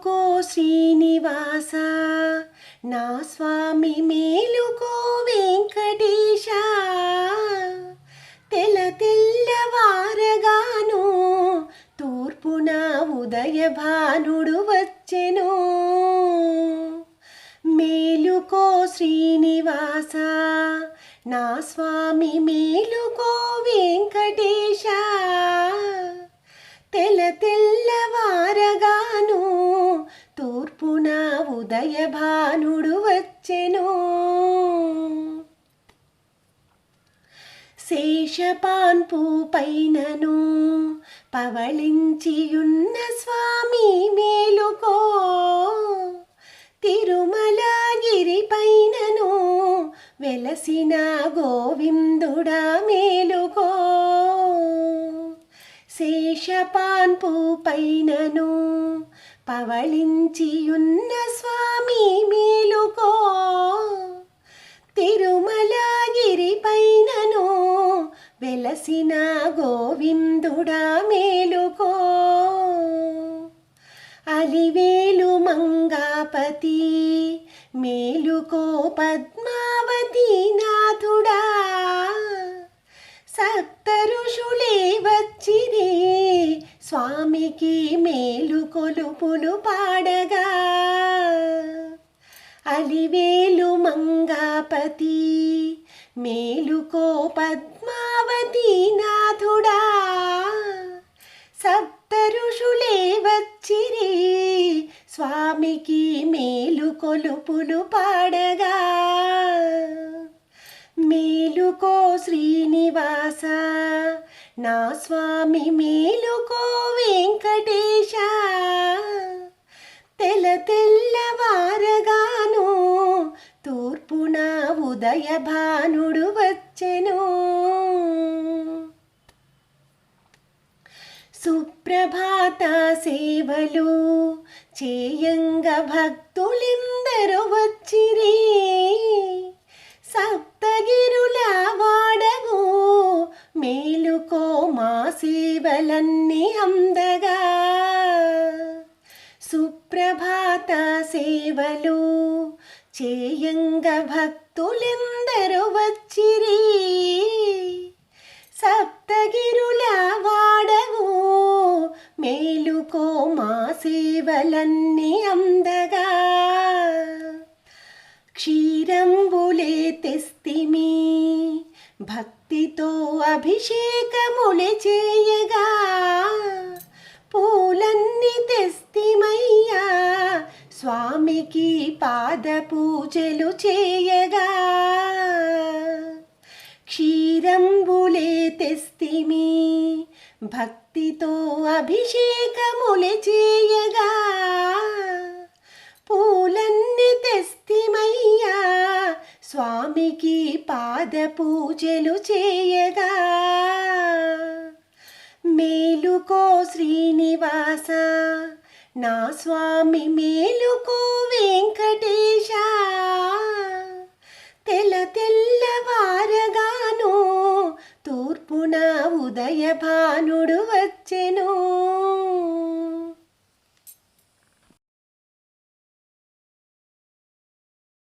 మేలుకో శ్రీనివాస నా స్వామి మేలుకో వెంకటేశ. తెల తెల్లవారగాను తూర్పున ఉదయ భానుడు వచ్చెను. మేలుకో శ్రీనివాస నా స్వామి మేలుకో వెంకటేశ. తెల తెల్లవారగా తూర్పున ఉదయ భానుడు వచ్చెను. శేషపాన్పు పైనను పవళించియున్న స్వామి మేలుకో. తిరుమలగిరి పైనను వెలసిన గోవిందుడా మేలుకో. శేషపాన్పు పైనను పవళించియున్న స్వామి మేలుకో. తిరుమలగిరి పైనను వెలసిన గోవిందుడా మేలుకో. అలివేలు మంగాపతి మేలుకో పద్మావతి నాథుడా. సప్త స్వామికి మేలు కొలుపులు పాడగా. అలివేలు మంగాపతి మేలుకో పద్మావతి నాథుడా. సప్త ఋషులే వచ్చిరి స్వామికి మేలు కొలుపులు పాడగా. మేలుకో శ్రీనివాస నా స్వామి మేలుకో వెంకటేశ. తెల తెల్లవారగాను తూర్పున ఉదయ భానుడు వచ్చెను. సుప్రభాత సేవలు చేయంగ భక్తులిందరు వచ్చిరే. సేవలు చేయంగ భక్తులెందరూ వచ్చిరి. సప్తగిరుల వాడవు మేలుకో మా సేవలన్నీ అందగా. క్షీరంబులే తెస్తిమి భక్తితో అభిషేకములే చేయగా. పూ పాద పూజలు చేయగా క్షీరంబులే తెస్తిమి భక్తితో అభిషేకములే చేయగా పూలన్నీ తెస్తిమయ్యా స్వామికి పాద పూజలు చేయగా మేలుకో శ్రీనివాస నా స్వామి మేలుకో వెంకటేశ. తెల తెల్లవారగాను తూర్పున ఉదయ భానుడు